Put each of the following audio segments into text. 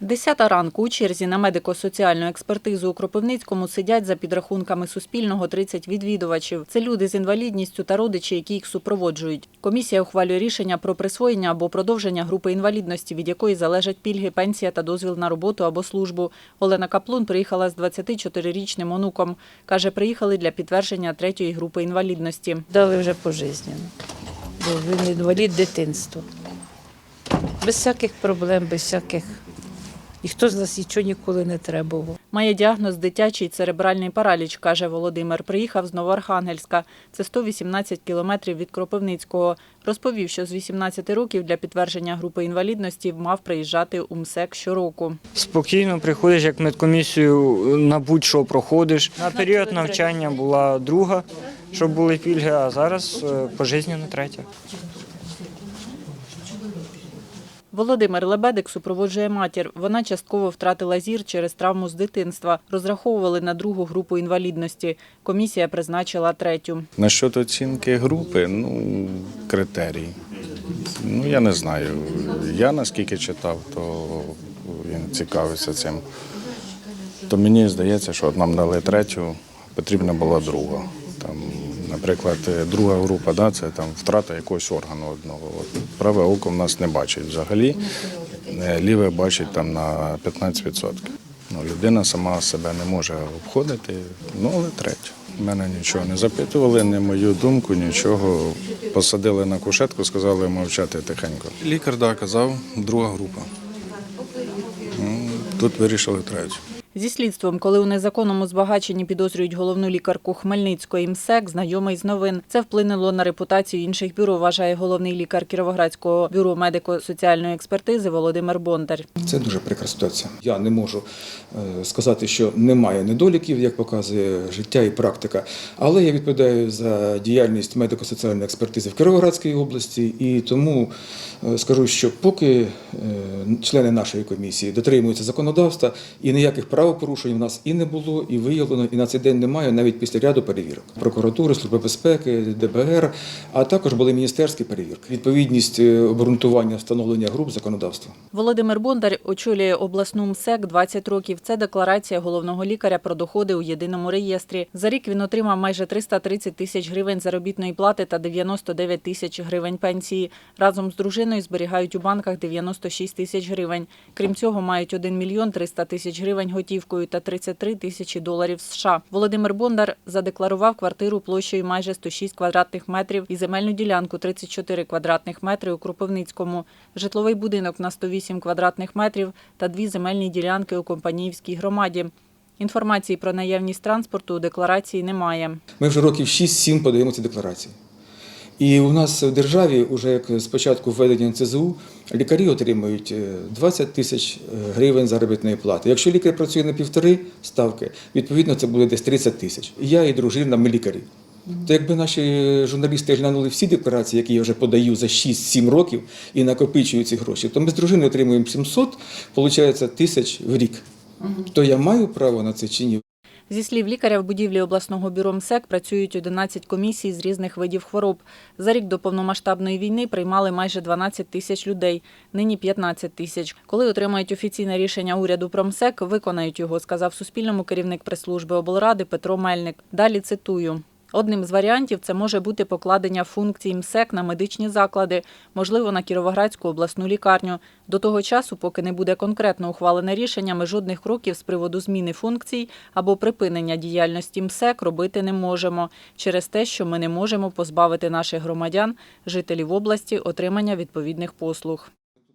Десята ранку у черзі на медико-соціальну експертизу у Кропивницькому сидять за підрахунками Суспільного 30 відвідувачів. Це люди з інвалідністю та родичі, які їх супроводжують. Комісія ухвалює рішення про присвоєння або продовження групи інвалідності, від якої залежать пільги, пенсія та дозвіл на роботу або службу. Олена Каплун приїхала з 24-річним онуком. Каже, приїхали для підтвердження третьої групи інвалідності. Дали вже пожизненно. Бо він інвалід дитинства. Без всяких проблем, без всяких. Ніхто з нас нічого ніколи не требував. Має діагноз дитячий церебральний параліч, каже Володимир. Приїхав з Новоархангельська. Це 118 кілометрів від Кропивницького. Розповів, що з 18 років для підтвердження групи інвалідності мав приїжджати у МСЕК щороку. Спокійно приходиш, як медкомісію на будь-що проходиш. На період навчання була друга, щоб були пільги, а зараз е, пожизненно третя. Володимир Лебедик супроводжує матір. Вона частково втратила зір через травму з дитинства. Розраховували на другу групу інвалідності. Комісія призначила третю. Насчет оцінки групи, ну, критерій. Ну, я не знаю. Я наскільки читав, то він цікавиться цим. То мені здається, що нам дали третю, потрібна була друга. Наприклад, друга група, да, це там втрата якогось органу одного. От, праве око в нас не бачить взагалі, е, ліве бачить там на 15%. Ну, людина сама себе не може обходити, ну але третю. Мене нічого не запитували, не мою думку, нічого. Посадили на кушетку, сказали мовчати тихенько. Лікар да, казав, друга група. Тут вирішили третю. Зі слідством, коли у незаконному збагаченні підозрюють головну лікарку Хмельницької МСЕК, знайомий з новин. Це вплинуло на репутацію інших бюро, вважає головний лікар Кіровоградського бюро медико-соціальної експертизи Володимир Бондар. Це дуже прикра ситуація. Я не можу е, сказати, що немає недоліків, як показує життя і практика, але я відповідаю за діяльність медико-соціальної експертизи в Кіровоградській області, і тому е, скажу, що поки е, члени нашої комісії дотримуються законодавства і ніяких правопорушень в нас і не було, і виявлено, і на цей день немає навіть після ряду перевірок прокуратури, служби безпеки, ДБР, а також були міністерські перевірки. Відповідність е, обґрунтування встановлення груп законодавства. Володимир Бондар очолює обласну МСЕК 20 років. Це декларація головного лікаря про доходи у єдиному реєстрі. За рік він отримав майже 330 тисяч гривень заробітної плати та 99 тисяч гривень пенсії. Разом з дружиною зберігають у банках 96 тисяч гривень. Крім цього, мають 1 мільйон 300 тисяч гривень готівкою та 33 тисячі доларів США. Володимир Бондар задекларував квартиру площею майже 106 квадратних метрів і земельну ділянку 34 квадратних метри у Кропивницькому, житловий будинок на 108 квадратних метрів та дві земельні ділянки у Компаніївській громаді. Інформації про наявність транспорту у декларації немає. Ми вже років 6-7 подаємо ці декларації. І у нас в державі, вже як з початку введення НЦЗУ, лікарі отримують е, 20 тисяч е, гривень заробітної плати. Якщо лікар працює на півтори ставки, відповідно це буде десь 30 тисяч. Я і дружина, ми лікарі. То якби наші журналісти глянули всі декларації, які я вже подаю за 6-7 років і накопичую ці гроші, то ми з дружиною отримуємо 700, виходить, тисяч в рік. То я маю право на це чи ні? Зі слів лікаря, в будівлі обласного бюро МСЕК працюють 11 комісій з різних видів хвороб. За рік до повномасштабної війни приймали майже 12 тисяч людей, нині 15 тисяч. Коли отримають офіційне рішення уряду про МСЕК, виконають його, сказав Суспільному керівник прес-служби облради Петро Мельник. Далі цитую. Одним з варіантів це може бути покладення функцій МСЕК на медичні заклади, можливо, на Кіровоградську обласну лікарню. До того часу, поки не буде конкретно ухвалене рішення, ми жодних кроків з приводу зміни функцій або припинення діяльності МСЕК робити не можемо через те, що ми не можемо позбавити наших громадян, жителів області, отримання відповідних послуг.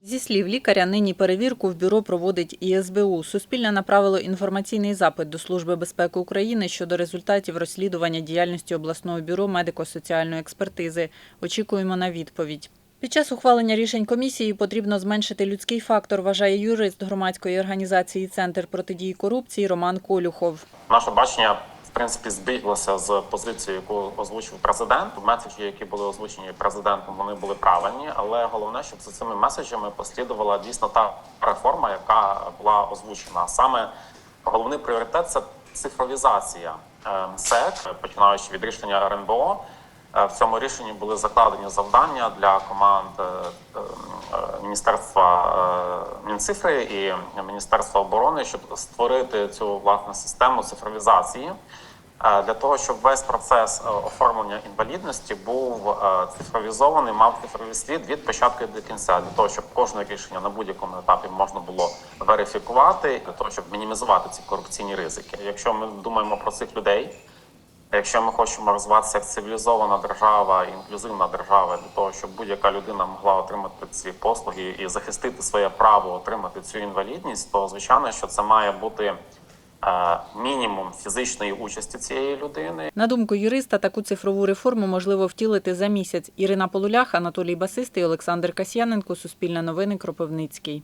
Зі слів лікаря, нині перевірку в бюро проводить ІСБУ. Суспільне направило інформаційний запит до Служби безпеки України щодо результатів розслідування діяльності обласного бюро медико-соціальної експертизи. Очікуємо на відповідь. Під час ухвалення рішень комісії потрібно зменшити людський фактор, вважає юрист громадської організації Центр протидії корупції Роман Колюхов. Наше бачення принципі збіглося з позицією, яку озвучив президент. Меседжі, які були озвучені президентом, вони були правильні, але головне, щоб за цими меседжами послідувала дійсно та реформа, яка була озвучена. Саме головний пріоритет це цифровізація МСЕК, починаючи від рішення РНБО. Е, В цьому рішенні були закладені завдання для команд е, е, Міністерства Мінцифри і Міністерства оборони, щоб створити цю власне систему цифровізації для того, щоб весь процес оформлення інвалідності був цифровізований, мав цифровий слід від початку до кінця, для того, щоб кожне рішення на будь-якому етапі можна було верифікувати, для того, щоб мінімізувати ці корупційні ризики. Якщо ми думаємо про цих людей. Якщо ми хочемо розвиватися як цивілізована держава, інклюзивна держава, для того, щоб будь-яка людина могла отримати ці послуги і захистити своє право отримати цю інвалідність, то звичайно, що це має бути е, мінімум фізичної участі цієї людини, На думку юриста, таку цифрову реформу можливо втілити за місяць. Ірина Полулях, Анатолій Басистий, Олександр Касьяненко, Суспільне новини, Кропивницький.